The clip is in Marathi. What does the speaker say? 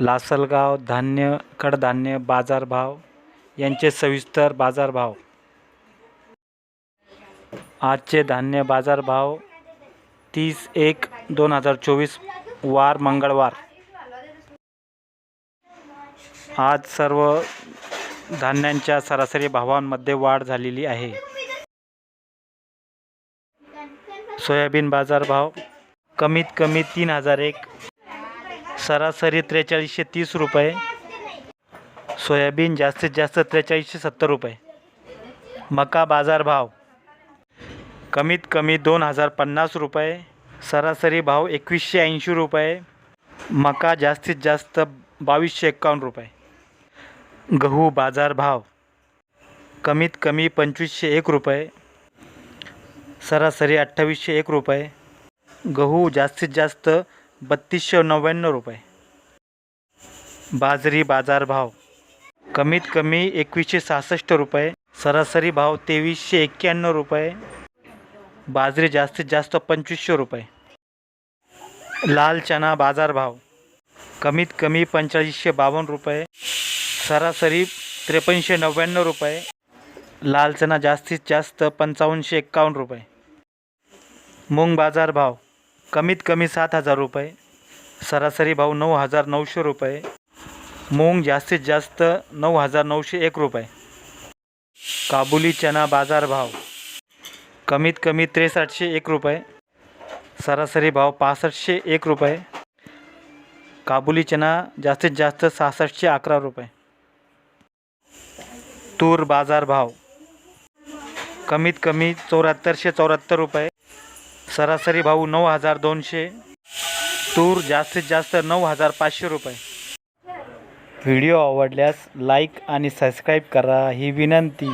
लासलगाव धान्य कडधान्य बाजारभाव यांचे सविस्तर बाजारभाव. आजचे धान्य बाजारभाव तीस एक दोन हजार चोवीस वार मंगळवार. आज सर्व धान्यांच्या सरासरी भावांमध्ये वाढ झालेली आहे. सोयाबीन बाजारभाव कमीत कमी तीन हजार एक सरासरी त्रेचाळीसशे तीस रुपये. सोयाबीन जास्तीत जास्त त्रेचाळीसशे सत्तर रुपये. मका बाजारभाव कमीत कमी दोन हजार पन्नास रुपये. सरासरी भाव एकवीसशे ऐंशी रुपये. मका जास्तीत जास्त बावीसशे एक्कावन्न रुपये. गहू बाजारभाव कमीत कमी पंचवीसशे एक रुपये. सरासरी अठ्ठावीसशे एक रुपये. गहू जास्तीत जास्त बत्तीसशे नव्याण्णव रुपये. बाजरी बाजारभाव कमीत कमी एकवीसशे सहासष्ट रुपये. सरासरी भाव तेवीसशे एक्क्याण्णव रुपये. बाजरी जास्तीत जास्त पंचवीसशे रुपये. लाल चना बाजारभाव कमीत कमी पंचेचाळीसशे बावन्न रुपये. सरासरी त्रेपन्नशे नव्याण्णव रुपये. लाल चना जास्तीत जास्त पंचावन्नशे एक्कावन्न रुपये. मूग बाजारभाव कमीत कमी सात हजार रुपये सरासरी भाव नऊ हजार नऊशे रुपये मूग जास्तीत जास्त नऊ हजार नऊशे एक रुपये. काबुली चना बाजार भाव कमीत कमी त्रेसाठशे एक रुपये सरासरी भाव पासष्टशे एक रुपये. काबुली चना जास्तीत जास्त सहासष्टशे अकरा रुपये. तूर बाजार भाव कमीत कमी चौऱ्याहत्तरशे चौऱ्याहत्तर रुपये. सरासरी भाव नऊ हजार दोनशे. तूर जास्तीत जास्त नऊ हजार पाचशे रुपये. व्हिडिओ आवडल्यास लाईक आणि सबस्क्राईब करा. ही विनंती.